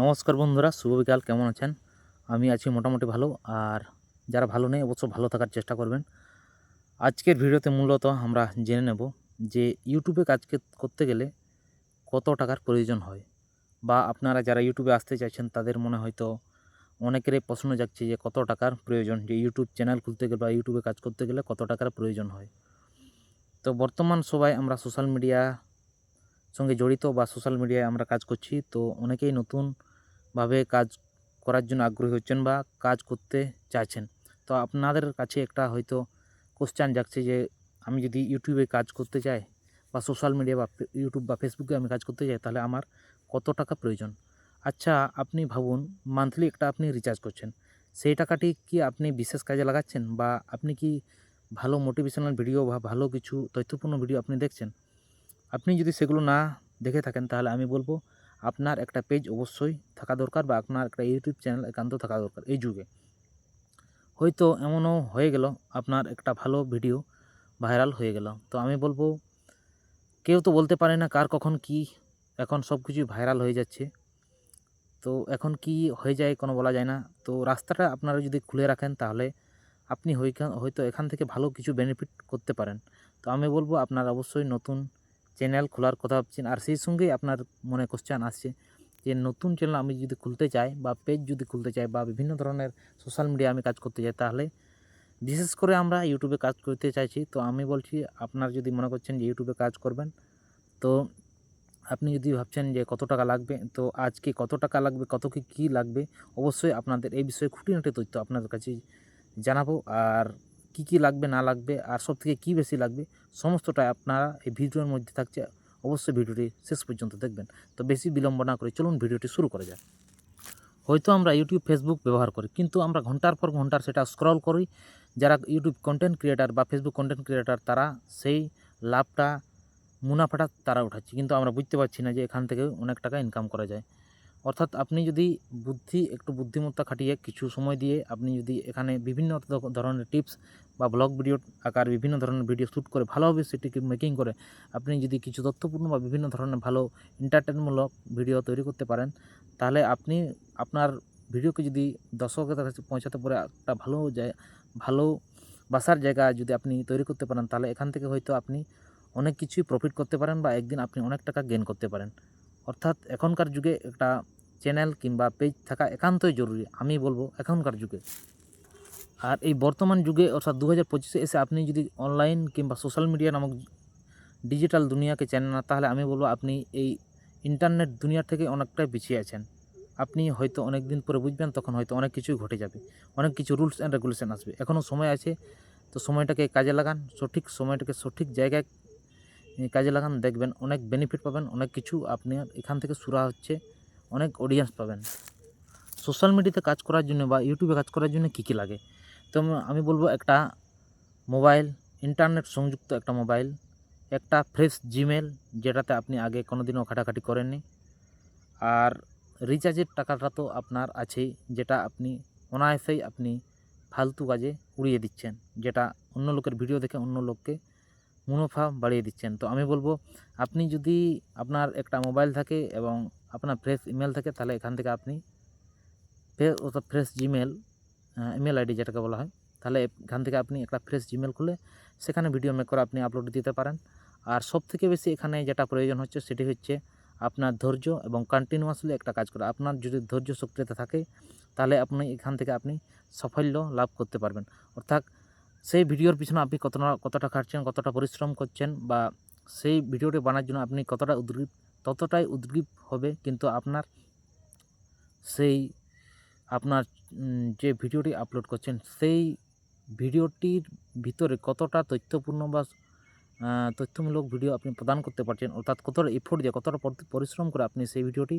নমস্কার বন্ধুরা, শুভ বিকাল, কেমন আছেন? আমি আছি মোটামুটি ভালো, আর যারা ভালো নেই অবশ্য ভালো থাকার চেষ্টা করবেন। আজকের ভিডিওতে মূলত আমরা জেনে নেব যে ইউটিউবে কাজ করতে গেলে কত টাকার প্রয়োজন হয়, বা আপনারা যারা ইউটিউবে আসতে চাইছেন, তাদের মনে হয়তো অনেকেরই প্রশ্ন যাচ্ছে যে কত টাকার প্রয়োজন, যে ইউটিউব চ্যানেল খুলতে গেলে বা ইউটিউবে কাজ করতে গেলে কত টাকার প্রয়োজন হয়। তো বর্তমান সবাই আমরা সোশ্যাল মিডিয়া সঙ্গে জড়িত বা সোশ্যাল মিডিয়ায় আমরা কাজ করছি, তো অনেকেই নতুনভাবে কাজ করার জন্য আগ্রহী হচ্ছেন বা কাজ করতে চাইছেন। তো আপনাদের কাছে একটা হয়তো কোশ্চেন যাচ্ছে যে, আমি যদি ইউটিউবে কাজ করতে চাই বা সোশ্যাল মিডিয়া বা ইউটিউব বা ফেসবুকে আমি কাজ করতে চাই, তাহলে আমার কত টাকা প্রয়োজন? আচ্ছা আপনি ভাবুন মান্থলি একটা আপনি রিচার্জ করছেন। সেই টাকাটি কি আপনি বিশেষ কাজে লাগাচ্ছেন বা আপনি কি ভালো মোটিভেশনাল ভিডিও বা ভালো কিছু তথ্যপূর্ণ ভিডিও আপনি দেখছেন? আপনি যদি সেগুলো না দেখে থাকেন, তাহলে আমি বলব আপনার একটা পেজ অবশ্যই থাকা দরকার বা আপনার একটা ইউটিউব চ্যানেল একান্ত থাকা দরকার এই যুগে। হয়তো এমনও হয়ে গেল, আপনার একটা ভালো ভিডিও ভাইরাল হয়ে গেল। তো আমি বলব, কেউ তো বলতে পারে না কার কখন কি, এখন সব কিছুই ভাইরাল হয়ে যাচ্ছে। তো এখন কি হয়ে যায় কোনো বলা যায় না। তো রাস্তাটা আপনারা যদি খুলে রাখেন তাহলে আপনি হয়তো এখান থেকে ভালো কিছু বেনিফিট করতে পারেন। তো আমি বলব, আপনার অবশ্যই নতুন চ্যানেল খোলার কথা ভাবছেন, আর সেই সঙ্গেই আপনার মনে কোশ্চেন আসছে যে, নতুন চ্যানেল আমি যদি খুলতে চাই বা পেজ যদি খুলতে চাই বা বিভিন্ন ধরনের সোশ্যাল মিডিয়া আমি কাজ করতে চাই, তাহলে বিশেষ করে আমরা ইউটিউবে কাজ করতে চাইছি। তো আমি বলছি, আপনার যদি মনে করছেন যে ইউটিউবে কাজ করবেন, তো আপনি যদি ভাবছেন যে, কত টাকা লাগবে, তো আজকে কত টাকা লাগবে, কত কি, কী লাগবে, অবশ্যই আপনাদের এই বিষয়ে খুঁটিনাটি তথ্য আপনাদের কাছে জানাব। আর কি কি লাগবে, না লাগবে, আর সব থেকে কী বেশি লাগবে, সমস্তটাই আপনারা এই ভিডিওর মধ্যে থাকছে। অবশ্যই ভিডিওটি শেষ পর্যন্ত দেখবেন। তো বেশি বিলম্ব না করে চলুন ভিডিওটি শুরু করা যাক। হয়তো আমরা ইউটিউব ফেসবুক ব্যবহার করি, কিন্তু আমরা ঘণ্টার পর ঘণ্টার সেটা স্ক্রল করি। যারা ইউটিউব কন্টেন্ট ক্রিয়েটার বা ফেসবুক কন্টেন্ট ক্রিয়েটার তারা সেই লাভটা, মুনাফাটা তারা উঠাচ্ছে। কিন্তু আমরা বুঝতে পারছি না যে এখান থেকে অনেক টাকা ইনকাম করা যায়। অর্থাৎ আপনি যদি বুদ্ধি, একটু বুদ্ধিমত্তা খাটিয়ে কিছু সময় দিয়ে আপনি যদি এখানে বিভিন্ন ধরনের টিপস বা ব্লগ ভিডিও আকার বিভিন্ন ধরনের ভিডিও শ্যুট করে ভালোভাবে সেটিকে মেকিং করে আপনি যদি কিছু তথ্যপূর্ণ বা বিভিন্ন ধরনের ভালো এন্টারটেনমূলক ভিডিও তৈরি করতে পারেন, তাহলে আপনি আপনার ভিডিওকে যদি দর্শকের কাছে পৌঁছাতে পারে একটা ভালো জায়, ভালো বাসার জায়গা যদি আপনি তৈরি করতে পারেন, তাহলে এখান থেকে হয়তো আপনি অনেক কিছুই প্রফিট করতে পারেন বা একদিন আপনি অনেক টাকা গেন করতে পারেন। অর্থাৎ এখনকার যুগে একটা চ্যানেল কিংবা পেজ থাকা একান্তই জরুরি, আমি বলব এখনকার যুগে। আর এই বর্তমান যুগে, অর্থাৎ দু হাজার পঁচিশে এসে আপনি যদি অনলাইন কিংবা সোশ্যাল মিডিয়া নামক ডিজিটাল দুনিয়াকে চেনেন না, তাহলে আমি বলব আপনি এই ইন্টারনেট দুনিয়ার থেকে অনেকটাই পিছিয়ে আছেন। আপনি হয়তো অনেক দিন পরে বুঝবেন, তখন হয়তো অনেক কিছুই ঘটে যাবে, অনেক কিছু রুলস অ্যান্ড রেগুলেশন আসবে। এখনও সময় আছে, তো সময়টাকে কাজে লাগান, সঠিক সময়টাকে সঠিক জায়গায় কাজে লাগান, দেখবেন অনেক বেনিফিট পাবেন, অনেক কিছু আপনার এখান থেকে সুরা হচ্ছে। অনেক অডিয়েন্স পাবেন। সোশ্যাল মিডিয়াতে কাজ করার জন্য বা ইউটিউবে কাজ করার জন্য কী কী লাগে? তো আমি- বলব একটা মোবাইল ইন্টারনেট সংযুক্ত একটা মোবাইল একটা ফ্রেশ জিমেল যেটাতে আপনি আগে কোনো দিনও ঘাটাঘাটি করেননি। আর রিচার্জের টাকাটা তো আপনার আছেই, যেটা আপনি অনায়াসেই আপনি ফালতু কাজে উড়িয়ে দিচ্ছেন, যেটা অন্য লোকের ভিডিও দেখে অন্য লোককে মুনাফা বাড়িয়ে দিচ্ছেন। তো আমি বলব, আপনি যদি আপনার একটা মোবাইল থাকে এবং আপনার ফ্রেশ ইমেল থাকে, তাহলে এখান থেকে আপনি অর্থাৎ ফ্রেশ জিমেল ইমেল আইডি যেটাকে বলা হয়, তাহলে এখান থেকে আপনি একটা ফ্রেশ জিমেল খুলে সেখানে ভিডিও মেক করে আপনি আপলোড দিতে পারেন। আর সব থেকে বেশি এখানে যেটা প্রয়োজন হচ্ছে, সেটি হচ্ছে আপনার ধৈর্য এবং কন্টিনিউয়াসলি একটা কাজ করা। আপনার যদি ধৈর্য শক্তিতে থাকে, তাহলে আপনি এখান থেকে আপনি সাফল্য লাভ করতে পারবেন। অর্থাৎ সেই ভিডিওর পিছনে আপনি কতটা কতটা খাটছেন, কতটা পরিশ্রম করছেন বা সেই ভিডিওটি বানার জন্য আপনি কতটা উদ্গ্রীব, ততটাই উদ্গ্রীব হবে কিন্তু আপনার সেই, আপনার যে ভিডিওটি আপলোড করছেন সেই ভিডিওটির ভিতরে কতটা তথ্যপূর্ণ বা তথ্যমূলক ভিডিও আপনি প্রদান করতে পারছেন, অর্থাৎ কতটা এফোর্ট দিয়ে, কতটা পরিশ্রম করে আপনি সেই ভিডিওটি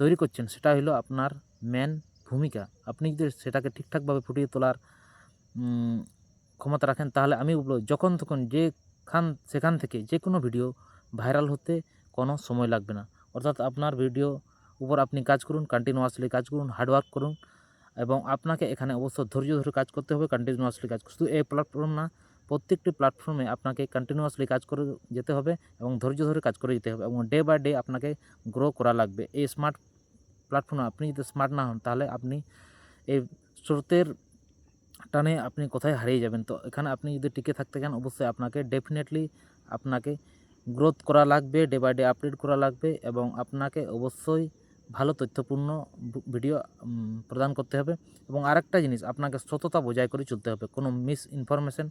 তৈরি করছেন, সেটা হলো আপনার মেন ভূমিকা। আপনি যদি সেটাকে ঠিকঠাকভাবে ফুটিয়ে তোলার ক্ষমতা রাখেন, তাহলে আমি যখন তখন যেখান সেখান থেকে যে কোনো ভিডিও ভাইরাল হতে কোনো সময় লাগবে না। অর্থাৎ আপনার ভিডিও উপর আপনি কাজ করুন কন্টিনিউয়াসলি কাজ করুন হার্ডওয়ার্ক করুন এবং আপনাকে এখানে অবশ্য ধৈর্য ধরে কাজ করতে হবে কন্টিনিউয়াসলি কাজ শুধু এই প্ল্যাটফর্ম না, প্রত্যেকটি প্ল্যাটফর্মে আপনাকে কন্টিনিউয়াসলি কাজ করে যেতে হবে এবং ধৈর্য ধরে কাজ করে যেতে হবে এবং ডে বাই ডে আপনাকে গ্রো করা লাগবে। এই স্মার্ট প্ল্যাটফর্মে আপনি যদি স্মার্ট না হন, তাহলে আপনি এই স্রোতের টানে আপনি কোথায় হারিয়ে যাবেন। তো এখানে আপনি যদি টিকে থাকতে চান, অবশ্যই আপনাকে ডেফিনেটলি আপনাকে গ্রোথ করা লাগবে ডে বাই ডে আপডেট করা লাগবে এবং আপনাকে অবশ্যই ভালো তথ্যপূর্ণ ভিডিও প্রদান করতে হবে এবং আরেকটা জিনিস, আপনাকে সততা বজায় করে চলতে হবে। কোনো মিস ইনফরমেশন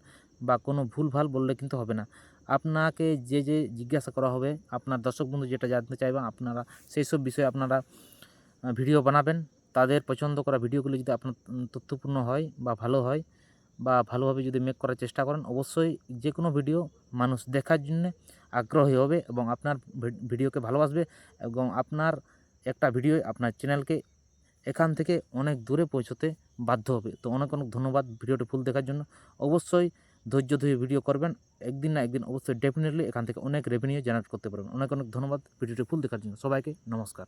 বা কোনো ভুলভাল বললে কিন্তু হবে না। আপনাকে যে যে জিজ্ঞাসা করা হবে, আপনার দর্শক বন্ধু যেটা জানতে চাইবেন আপনারা সেই সব বিষয়ে আপনারা ভিডিও বানাবেন। তাদের পছন্দ করা ভিডিওগুলো যদি আপনার তথ্যপূর্ণ হয় বা ভালো হয় বা ভালোভাবে যদি মেক করার চেষ্টা করেন, অবশ্যই যে কোনো ভিডিও মানুষ দেখার জন্য আগ্রহী হবে এবং আপনার ভিডিওকে ভালোবাসবে এবং আপনার একটা ভিডিও আপনার চ্যানেলকে এখান থেকে অনেক দূরে পৌঁছতে বাধ্য হবে। তো অনেক অনেক ধন্যবাদ ভিডিওটি ফুল দেখার জন্য। অবশ্যই ধৈর্য ধরে ভিডিও করবেন। একদিন না একদিন অবশ্যই ডেফিনেটলি এখান থেকে অনেক রেভিনিউ জেনারেট করতে পারবেন। অনেক অনেক ধন্যবাদ ভিডিওটি ফুল দেখার জন্য। সবাইকে নমস্কার।